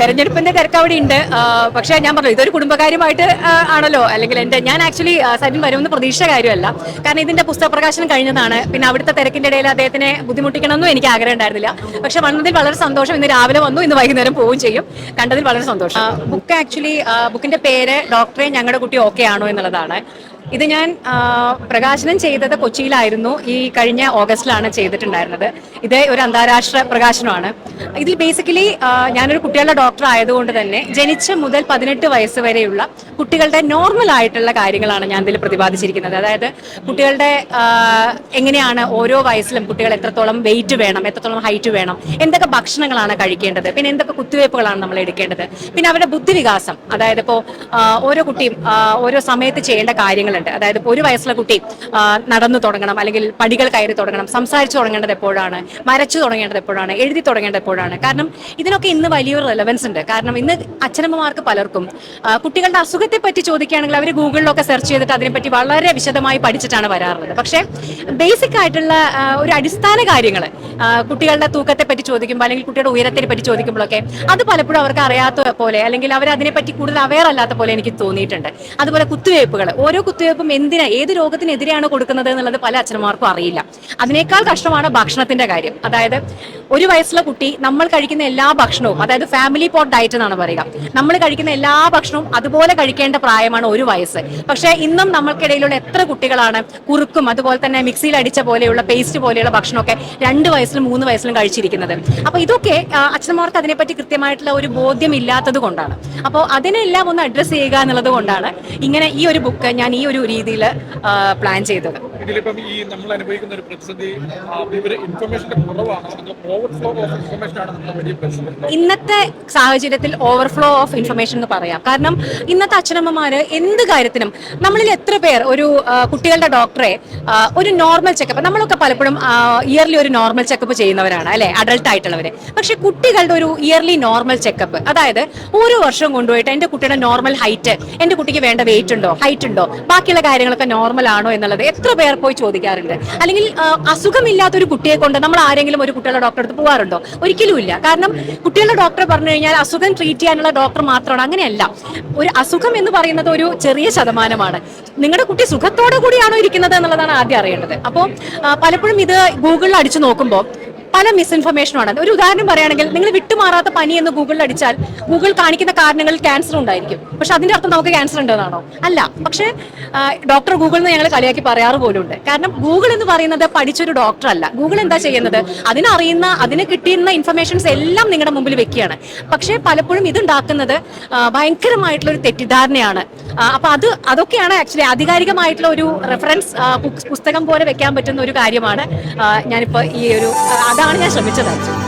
തെരഞ്ഞെടുപ്പിന്റെ തിരക്ക് അവിടെ ഉണ്ട് പക്ഷേ ഞാൻ പറഞ്ഞു ഇതൊരു കുടുംബകാര്യമായിട്ട് ആണല്ലോ. അല്ലെങ്കിൽ എന്റെ ഞാൻ ആക്ച്വലി സജിൻ വരുമെന്ന് പ്രതീക്ഷ കാര്യമല്ല. കാരണം ഇതിന്റെ പുസ്തക പ്രകാശനം കഴിഞ്ഞതാണ്. പിന്നെ അവിടുത്തെ തിരക്കിന്റെ ഇടയിൽ അദ്ദേഹത്തിനെ ബുദ്ധിമുട്ടിക്കണമെന്നും എനിക്ക് ആഗ്രഹം ഉണ്ടായിരുന്നില്ല. പക്ഷെ വന്നതിൽ വളരെ സന്തോഷം. ഇന്ന് രാവിലെ വന്നു ഇന്ന് വൈകുന്നേരം പോവുകയും ചെയ്യും. കണ്ടതിൽ വളരെ സന്തോഷം. ബുക്ക് ആക്ച്വലി ബുക്കിന്റെ പേര് ഡോക്ടറെ ഞങ്ങളുടെ കുട്ടി ഓക്കെ ആണോ എന്നുള്ളതാണ്. ഇത് ഞാൻ പ്രകാശനം ചെയ്തത് കൊച്ചിയിലായിരുന്നു. ഈ കഴിഞ്ഞ ഓഗസ്റ്റിലാണ് ചെയ്തിട്ടുണ്ടായിരുന്നത്. ഇത് ഒരു അന്താരാഷ്ട്ര പ്രകാശനമാണ്. ഇതിൽ ബേസിക്കലി ഞാനൊരു കുട്ടികളുടെ ഡോക്ടർ ആയതുകൊണ്ട് തന്നെ ജനിച്ച മുതൽ പതിനെട്ട് വയസ്സ് വരെയുള്ള കുട്ടികളുടെ നോർമൽ ആയിട്ടുള്ള കാര്യങ്ങളാണ് ഞാൻ ഇതിൽ പ്രതിപാദിച്ചിരിക്കുന്നത്. അതായത് കുട്ടികളുടെ എങ്ങനെയാണ് ഓരോ വയസ്സിലും കുട്ടികൾ എത്രത്തോളം വെയിറ്റ് വേണം എത്രത്തോളം ഹൈറ്റ് വേണം എന്തൊക്കെ ഭക്ഷണങ്ങളാണ് കഴിക്കേണ്ടത് പിന്നെ എന്തൊക്കെ കുത്തിവയ്പ്പുകളാണ് നമ്മൾ എടുക്കേണ്ടത് പിന്നെ അവരുടെ ബുദ്ധിവികാസം. അതായത് ഇപ്പോൾ ഓരോ കുട്ടിയും ഓരോ സമയത്ത് ചെയ്യേണ്ട കാര്യങ്ങളുണ്ട്. അതായത് ഒരു വയസ്സുള്ള കുട്ടി നടന്നു തുടങ്ങണം അല്ലെങ്കിൽ പടികൾ കയറി തുടങ്ങണം സംസാരിച്ചു തുടങ്ങേണ്ടത് എപ്പോഴാണ് മരച്ചു തുടങ്ങേണ്ടത് എപ്പോഴാണ് എഴുതി തുടങ്ങേണ്ടത് എപ്പോഴാണ്. കാരണം ഇതിനൊക്കെ ഇന്ന് വലിയൊരു റെലവൻസ് ഉണ്ട്. കാരണം ഇന്ന് അച്ഛനമ്മമാർക്ക് പലർക്കും കുട്ടികളുടെ അസുഖത്തെ പറ്റി ചോദിക്കുകയാണെങ്കിൽ അവർ ഗൂഗിളിലൊക്കെ സെർച്ച് ചെയ്തിട്ട് അതിനെപ്പറ്റി വളരെ വിശദമായി പഠിച്ചിട്ടാണ് വരാറുള്ളത്. പക്ഷേ ബേസിക് ആയിട്ടുള്ള ഒരു അടിസ്ഥാന കാര്യങ്ങൾ കുട്ടികളുടെ തൂക്കത്തെ പറ്റി ചോദിക്കുമ്പോൾ അല്ലെങ്കിൽ കുട്ടിയുടെ ഉയരത്തെ പറ്റി ചോദിക്കുമ്പോഴൊക്കെ അത് പലപ്പോഴും അവർക്ക് അറിയാത്ത പോലെ അല്ലെങ്കിൽ അവർ അതിനെപ്പറ്റി കൂടുതൽ അവയർ അല്ലാത്ത പോലെ എനിക്ക് തോന്നിയിട്ടുണ്ട്. അതുപോലെ കുത്തിവയ്പ്പുകൾ ഓരോ കുത്തിവയ്പ്പും എന്തിനാ ഏത് രോഗത്തിനെതിരെയാണ് കൊടുക്കുന്നത് എന്നുള്ളത് പല അച്ഛനമാർക്കും അറിയില്ല. അതിനേക്കാൾ കഷ്ടമാണ് ഭക്ഷണത്തിന്റെ കാര്യം. അതായത് ഒരു വയസ്സുള്ള കുട്ടി നമ്മൾ കഴിക്കുന്ന എല്ലാ ഭക്ഷണവും അതായത് ഫാമിലി പോട്ട് ഡയറ്റ് എന്നാണ് പറയുക. നമ്മൾ കഴിക്കുന്ന എല്ലാ ഭക്ഷണവും അതുപോലെ കഴിക്കേണ്ട പ്രായമാണ് ഒരു വയസ്സ്. പക്ഷേ ഇന്നും നമ്മൾക്കിടയിലുള്ള എത്ര കുട്ടികളാണ് കുറുക്കും അതുപോലെ തന്നെ മിക്സിയിൽ അടിച്ച പോലെയുള്ള പേസ്റ്റ് പോലെയുള്ള ഭക്ഷണമൊക്കെ രണ്ട് വയസ്സിലും മൂന്ന് വയസ്സിലും കഴിച്ചിരിക്കുന്നത്. അപ്പൊ ഇതൊക്കെ അച്ഛനമാർക്ക് അതിനെപ്പറ്റി കൃത്യമായിട്ടുള്ള ഒരു ബോധ്യം ഇല്ലാത്തത് കൊണ്ടാണ്. അപ്പോൾ അതിനെല്ലാം ഒന്ന് അഡ്രസ്സ് ചെയ്യുക എന്നുള്ളത് കൊണ്ടാണ് ഇങ്ങനെ ഈ ഒരു ബുക്ക് ഞാൻ ഈ രീതിയിൽ പ്ലാൻ ചെയ്തത്. ഇതിലിപ്പം ഈ നമ്മൾ അനുഭവിക്കുന്ന ഒരു പ്രതിസന്ധി ഇൻഫർമേഷന്റെ കുറവാണ്. ഇന്നത്തെ സാഹചര്യത്തിൽ ഓവർഫ്ലോ ഓഫ് ഇൻഫർമേഷൻ എന്ന് പറയാം. കാരണം ഇന്നത്തെ അച്ഛനമ്മമാര് എന്ത് കാര്യത്തിനും നമ്മളിൽ എത്ര പേർ ഒരു കുട്ടികളുടെ ഡോക്ടറെ ഒരു നോർമൽ ചെക്കപ്പ് നമ്മളൊക്കെ പലപ്പോഴും ഇയർലി ഒരു നോർമൽ ചെക്കപ്പ് ചെയ്യുന്നവരാണ് അല്ലെ? അഡൾട്ട് ആയിട്ടുള്ളവര്. പക്ഷെ കുട്ടികളുടെ ഒരു ഇയർലി നോർമൽ ചെക്കപ്പ് അതായത് ഓരോ വർഷവും കൊണ്ടുപോയിട്ട് എന്റെ കുട്ടിയുടെ നോർമൽ ഹൈറ്റ് എന്റെ കുട്ടിക്ക് വേണ്ട വെയിറ്റ് ഉണ്ടോ ഹൈറ്റ് ഉണ്ടോ ബാക്കിയുള്ള കാര്യങ്ങളൊക്കെ നോർമൽ ആണോ എന്നുള്ളത് എത്ര പേർ പോയി ചോദിക്കാറുണ്ട്? അല്ലെങ്കിൽ അസുഖമില്ലാത്ത ഒരു കുട്ടിയെ കൊണ്ട് നമ്മൾ ആരെങ്കിലും ഒരു കുട്ടികളുടെ ഡോക്ടറെ അടുത്ത് പോകാറുണ്ടോ ഒരിക്കലും ഇല്ല. കാരണം കുട്ടികളുടെ ഡോക്ടറെ പറഞ്ഞു കഴിഞ്ഞാൽ അസുഖം ട്രീറ്റ് ചെയ്യാനുള്ള ഡോക്ടർ മാത്രമാണ്. അങ്ങനെയല്ല. ഒരു അസുഖം എന്ന് പറയുന്നത് ഒരു ചെറിയ ശതമാനമാണ്. നിങ്ങളുടെ കുട്ടി സുഖത്തോടു കൂടിയാണോ ഇരിക്കുന്നത് എന്നുള്ളതാണ് ആദ്യം അറിയേണ്ടത്. അപ്പോൾ പലപ്പോഴും ഇത് ഗൂഗിളിൽ അടിച്ചു നോക്കുമ്പോൾ പല മിസ്ഇൻഫർമേഷനും ആണ്. ഒരു ഉദാഹരണം പറയുകയാണെങ്കിൽ നിങ്ങൾ വിട്ടുമാറാത്ത പനി എന്ന് ഗൂഗിളിൽ അടിച്ചാൽ ഗൂഗിൾ കാണിക്കുന്ന കാരണങ്ങളിൽ ക്യാൻസർ ഉണ്ടായിരിക്കും. പക്ഷെ അതിന്റെ അർത്ഥം നമുക്ക് ക്യാൻസർ ഉണ്ടെന്നാണോ? അല്ല. പക്ഷേ ഡോക്ടർ ഗൂഗിൾ എന്ന് ഞങ്ങൾ കളിയാക്കി പറയാറ് പോലും ഉണ്ട് കാരണം ഗൂഗിൾ എന്ന് പറയുന്നത് പഠിച്ചൊരു ഡോക്ടർ അല്ല. ഗൂഗിൾ എന്താ ചെയ്യുന്നത്? അതിനറിയുന്ന അതിന് കിട്ടിയിരുന്ന ഇൻഫർമേഷൻസ് എല്ലാം നിങ്ങളുടെ മുമ്പിൽ വെക്കുകയാണ്. പക്ഷേ പലപ്പോഴും ഇതുണ്ടാക്കുന്നത് ഭയങ്കരമായിട്ടുള്ള ഒരു തെറ്റിദ്ധാരണയാണ്. അപ്പൊ അത് അതൊക്കെയാണ് ആക്ച്വലി ആധികാരികമായിട്ടുള്ള ഒരു റെഫറൻസ് പുസ്തകം പോലെ വെക്കാൻ പറ്റുന്ന ഒരു കാര്യമാണ് ഞാനിപ്പോ ഈ ഒരു അതാണ് ഞാൻ ശ്രമിച്ചത്. ആക്ച്വലി